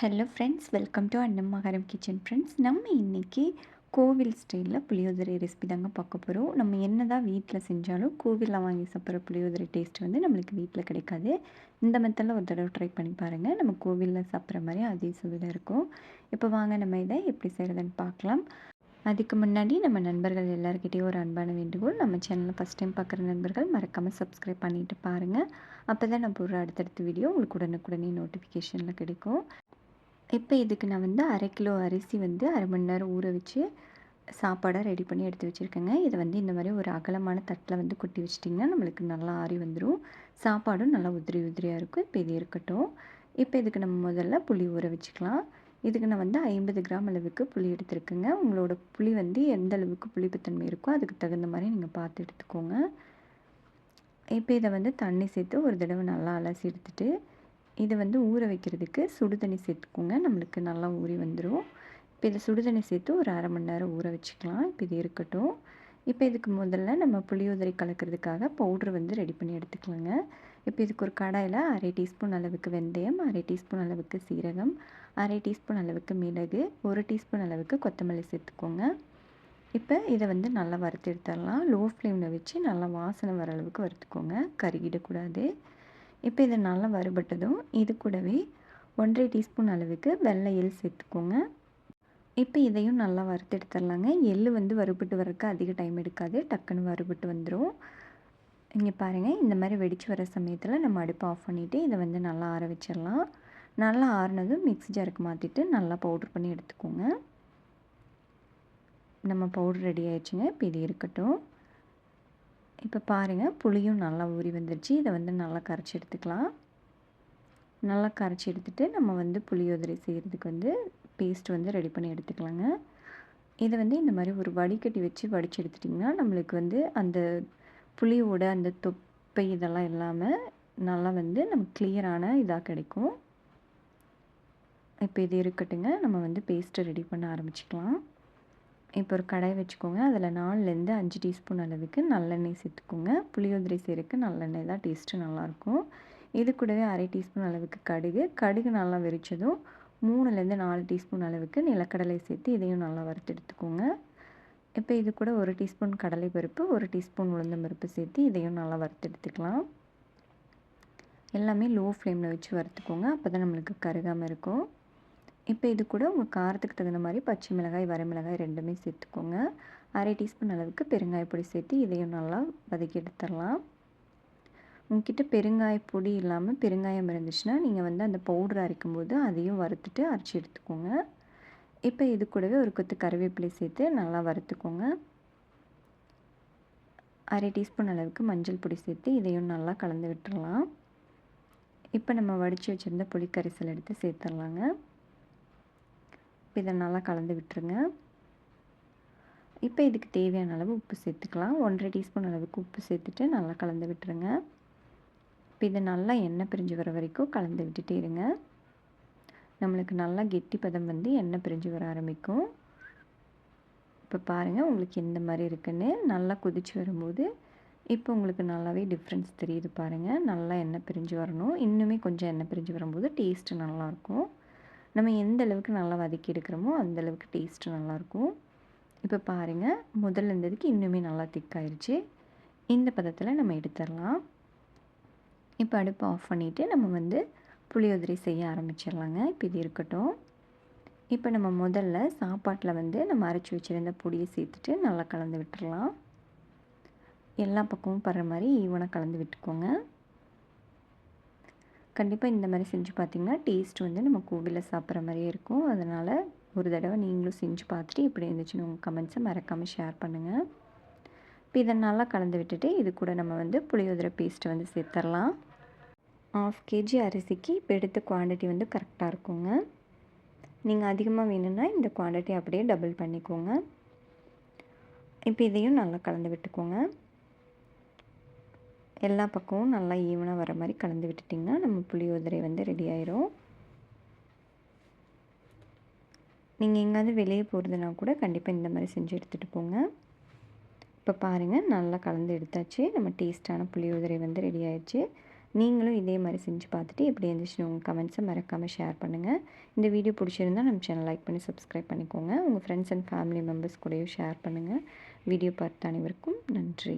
Hello friends welcome to மகாரம் kitchen friends நம்ம இன்றைக்கி கோவில் ஸ்டைலில் புளியோதரை ரெசிபி தாங்க பார்க்க போகிறோம் நம்ம என்ன தான் வீட்டில் செஞ்சாலும் கோவிலில் வாங்கி சாப்பிட்ற புளியோதரை டேஸ்ட் வந்து நம்மளுக்கு வீட்டில் கிடைக்காது. இந்த மெத்தடில் ஒரு தடவை ட்ரை பண்ணி பாருங்கள் நம்ம கோவிலில் சாப்பிட்ற மாதிரி அதே சுவையில் இருக்கும். இப்போ வாங்க நம்ம இதை எப்படி செய்கிறதுன்னு பார்க்கலாம். அதுக்கு முன்னாடி நம்ம நண்பர்கள் எல்லாருக்கிட்டேயும் ஒரு அன்பான வேண்டுகோள். நம்ம சேனலில் ஃபஸ்ட் டைம் பார்க்குற நண்பர்கள் மறக்காமல் சப்ஸ்கிரைப் பண்ணிவிட்டு பாருங்கள் அப்போ தான் நான் போடுற அடுத்தடுத்த வீடியோ உங்களுக்கு உடனுக்குடனே நோட்டிஃபிகேஷனில் கிடைக்கும். இப்போ இதுக்கு நான் வந்து அரை கிலோ அரிசி வந்து அரை மணி நேரம் ஊற வச்சு சாப்பாடாக ரெடி பண்ணி எடுத்து வச்சுருக்கேங்க. இதை வந்து இந்த மாதிரி ஒரு அகலமான தட்டில் வந்து கொட்டி வச்சிட்டிங்கன்னா நம்மளுக்கு நல்லா ஆறி வந்துடும் சாப்பாடும் நல்லா உதிரி உதிரியாக இருக்கும். இப்போ இது இருக்கட்டும். இப்போ இதுக்கு நம்ம முதல்ல புளி ஊற வச்சுக்கலாம். இதுக்கு நான் வந்து ஐம்பது கிராம் அளவுக்கு புளி எடுத்துருக்கேங்க. உங்களோட புளி வந்து எந்த அளவுக்கு புளிப்புத்தன்மை இருக்கோ அதுக்கு தகுந்த மாதிரி நீங்கள் பார்த்து எடுத்துக்கோங்க. இப்போ இதை வந்து தண்ணி சேர்த்து ஒரு தடவை நல்லா அலசி எடுத்துகிட்டு இதை வந்து ஊற வைக்கிறதுக்கு சுடு தண்ணி சேர்த்துக்கோங்க. நம்மளுக்கு நல்லா ஊறி வந்துடும் இப்போ இதை சுடு தண்ணி சேர்த்து ஒரு அரை மணி நேரம் ஊற வச்சுக்கலாம். இப்போ இது இருக்கட்டும். இப்போ இதுக்கு முதல்ல நம்ம புளியோதரை கலக்கிறதுக்காக பவுட்ரு வந்து ரெடி பண்ணி எடுத்துக்கலாங்க. இப்போ இதுக்கு ஒரு கடாயில் அரை டீஸ்பூன் அளவுக்கு வெந்தயம் அரை டீஸ்பூன் அளவுக்கு சீரகம் அரை டீஸ்பூன் அளவுக்கு மிளகு ஒரு டீஸ்பூன் அளவுக்கு கொத்தமல்லி சேர்த்துக்கோங்க. இப்போ இதை வந்து நல்லா வறுத்து எடுத்துடலாம். லோ ஃப்ளேமில் வச்சு நல்லா வாசனை வர அளவுக்கு வறுத்துக்கோங்க. கருகிடக்கூடாது. இப்போ இது நல்லா வறுபட்டதும் இது கூடவே ஒன்றரை டீஸ்பூன் அளவுக்கு வெள்ளை எள் சேர்த்துக்கோங்க. இப்போ இதையும் நல்லா வறுத்து எடுத்துடலாங்க. எள் வந்து வறுபட்டு வரக்கு அதிக டைம் எடுக்காது. டக்குன்னு வறுபட்டு வந்துடும் இங்கே பாருங்கள் இந்த மாதிரி வெடித்து வர சமயத்தில் நம்ம அடுப்பை ஆஃப் பண்ணிவிட்டு இதை வந்து நல்லா ஆற வச்சிடலாம். நல்லா ஆறுனதும் மிக்ஸி ஜாருக்கு மாற்றிட்டு நல்லா பவுட்ரு பண்ணி எடுத்துக்கோங்க. நம்ம பவுட்ரு ரெடி ஆயிடுச்சுங்க. இப்போ இது இருக்கட்டும். இப்போ பாருங்கள் புளியும் நல்லா ஊறி வந்துருச்சு. இதை வந்து நல்லா கரைச்சி எடுத்துக்கலாம். நல்லா கரைச்சி எடுத்துகிட்டு நம்ம வந்து புளியோதரை செய்கிறதுக்கு வந்து பேஸ்ட் வந்து ரெடி பண்ணி எடுத்துக்கலாங்க. இதை வந்து இந்த மாதிரி ஒரு வடிகட்டி வச்சு வடித்து எடுத்துட்டிங்கன்னா நம்மளுக்கு வந்து அந்த புளியோட அந்த தொப்பை இதெல்லாம் இல்லாமல் நல்லா வந்து நமக்கு கிளியரான இதாக கிடைக்கும். இப்போ இது இருக்கட்டுங்க. நம்ம வந்து பேஸ்ட்டை ரெடி பண்ண ஆரம்பிச்சிக்கலாம். இப்போ ஒரு கடாய் வச்சுக்கோங்க. அதில் நாலுலேருந்து அஞ்சு டீஸ்பூன் அளவுக்கு நல்லெண்ணெய் சேர்த்துக்கோங்க. புளியோதரை செய்கிறதுக்கு நல்லெண்ணெய் தான் டேஸ்ட்டு நல்லாயிருக்கும். இது கூடவே அரை டீஸ்பூன் அளவுக்கு கடுகு. கடுகு நல்லா வெறிச்சதும் மூணுலேருந்து நாலு டீஸ்பூன் அளவுக்கு நிலக்கடலை சேர்த்து இதையும் நல்லா வறுத்து எடுத்துக்கோங்க. இப்போ இது கூட ஒரு டீஸ்பூன் கடலை பருப்பு ஒரு டீஸ்பூன் உளுந்தம் பருப்பு சேர்த்து இதையும் நல்லா வறுத்து எடுத்துக்கலாம். எல்லாமே லோ ஃப்ளேமில் வச்சு வறுத்துக்கோங்க. அப்போ தான் நம்மளுக்கு கருகாமல் இருக்கும். இப்போ இது கூட உங்கள் காரத்துக்கு தகுந்த மாதிரி பச்சை மிளகாய் வரமிளகாய் ரெண்டுமே சேர்த்துக்கோங்க. அரை டீஸ்பூன் அளவுக்கு பெருங்காய பொடி சேர்த்து இதையும் நல்லா வதக்கி எடுத்துடலாம். உங்ககிட்ட பெருங்காய பொடி இல்லாமல் பெருங்காயம் இருந்துச்சுன்னா நீங்கள் வந்து அந்த பவுடர் அரைக்கும்போது அதையும் வறுத்துட்டு அரைச்சி எடுத்துக்கோங்க. இப்போ இது கூடவே ஒரு கொத்து கருவேப்பிலை சேர்த்து நல்லா வறுத்துக்கோங்க. அரை டீஸ்பூன் அளவுக்கு மஞ்சள் பொடி சேர்த்து இதையும் நல்லா கலந்து விட்டுடலாம். இப்போ நம்ம வடித்து வச்சுருந்த புளிக்கரிசல் எடுத்து சேர்த்துடலாங்க. இதை நல்லா கலந்து விட்டுருங்க. இப்போ இதுக்கு தேவையான அளவு உப்பு சேர்த்துக்கலாம். ஒன்றரை டீஸ்பூன் அளவுக்கு உப்பு சேர்த்துட்டு நல்லா கலந்து விட்டுருங்க. இப்போ இதை நல்லா எண்ணெய் பிரிஞ்சு வர வரைக்கும் கலந்து விட்டுட்டே இருங்க. நம்மளுக்கு நல்லா கெட்டி பதம் வந்து எண்ணெய் பிரிஞ்சு வர ஆரம்பிக்கும். இப்போ பாருங்கள் உங்களுக்கு எந்த மாதிரி இருக்குன்னு நல்லா கொதிச்சு வரும்போது இப்போ உங்களுக்கு நல்லாவே டிஃப்ரென்ஸ் தெரியுது பாருங்கள் நல்லா எண்ணெய் பிரிஞ்சு வரணும். இன்னுமே கொஞ்சம் எண்ணெய் பிரிஞ்சு வரும்போது டேஸ்ட்டு நல்லாயிருக்கும். நம்ம எந்த அளவுக்கு நல்லா வதக்கி எடுக்கிறோமோ அந்த அளவுக்கு டேஸ்ட்டு நல்லாயிருக்கும். இப்போ பாருங்கள் முதல்ல இருந்ததுக்கு இன்னுமே நல்லா திக்காயிருச்சு இந்த பதத்தில் நம்ம எடுத்துடலாம். இப்போ அடுப்பு ஆஃப் பண்ணிவிட்டு நம்ம வந்து புளியோதரை செய்ய ஆரம்பிச்சிடலாங்க. இப்போ இது இருக்கட்டும். இப்போ நம்ம முதல்ல சாப்பாட்டில் வந்து நம்ம அரைச்சி வச்சுருந்த பொடியை சேர்த்துட்டு நல்லா கலந்து விட்டுடலாம். எல்லா பக்கமும் படுற மாதிரி ஈவனாக கலந்து விட்டுக்கோங்க. கண்டிப்பாக இந்த மாதிரி செஞ்சு பார்த்திங்கன்னா டேஸ்ட் வந்து நம்ம கோவிலில் சாப்பிட்ற மாதிரியே இருக்கும். அதனால் ஒரு தடவை நீங்களும் செஞ்சு பார்த்துட்டு இப்படி இருந்துச்சுன்னு உங்கள் கமெண்ட்ஸை மறக்காமல் ஷேர் பண்ணுங்கள் இப்போ இதை நல்லா கலந்து விட்டுட்டு இது கூட நம்ம வந்து புளியோதரை பேஸ்ட்டு வந்து சேர்த்துடலாம் ஆஃப் கேஜி அரிசிக்கு இப்போ எடுத்த குவான்டிட்டி வந்து கரெக்டாக இருக்குங்க. நீங்கள் அதிகமாக வேணும்னா இந்த குவான்டிட்டி அப்படியே டபுள் பண்ணிக்கோங்க. இப்போ இதையும் நல்லா கலந்து விட்டுக்கோங்க. எல்லா பக்கமும் நல்லா ஈவனாக வர மாதிரி கலந்து விட்டுட்டிங்கன்னா நம்ம புளியோதரை வந்து ரெடி ஆயிரும். நீங்கள் எங்கேயாவது வெளியே போகிறதுனா கூட கண்டிப்பாக இந்த மாதிரி செஞ்சு எடுத்துகிட்டு போங்க. இப்போ பாருங்கள் நல்லா கலந்து எடுத்தாச்சு. நம்ம டேஸ்ட்டான புளியோதரை வந்து ரெடி ஆயிடுச்சு. நீங்களும் இதே மாதிரி செஞ்சு பார்த்துட்டு எப்படி இருந்துச்சுன்னு உங்கள் கமெண்ட்ஸை மறக்காமல் ஷேர் பண்ணுங்கள் இந்த வீடியோ பிடிச்சிருந்தா நம்ம சேனல் லைக் பண்ணி சப்ஸ்கிரைப் பண்ணிக்கோங்க. உங்கள் ஃப்ரெண்ட்ஸ் அண்ட் ஃபேமிலி மெம்பர்ஸ் கூடயும் ஷேர் பண்ணுங்கள் வீடியோ பார்த்த அனைவருக்கும் நன்றி.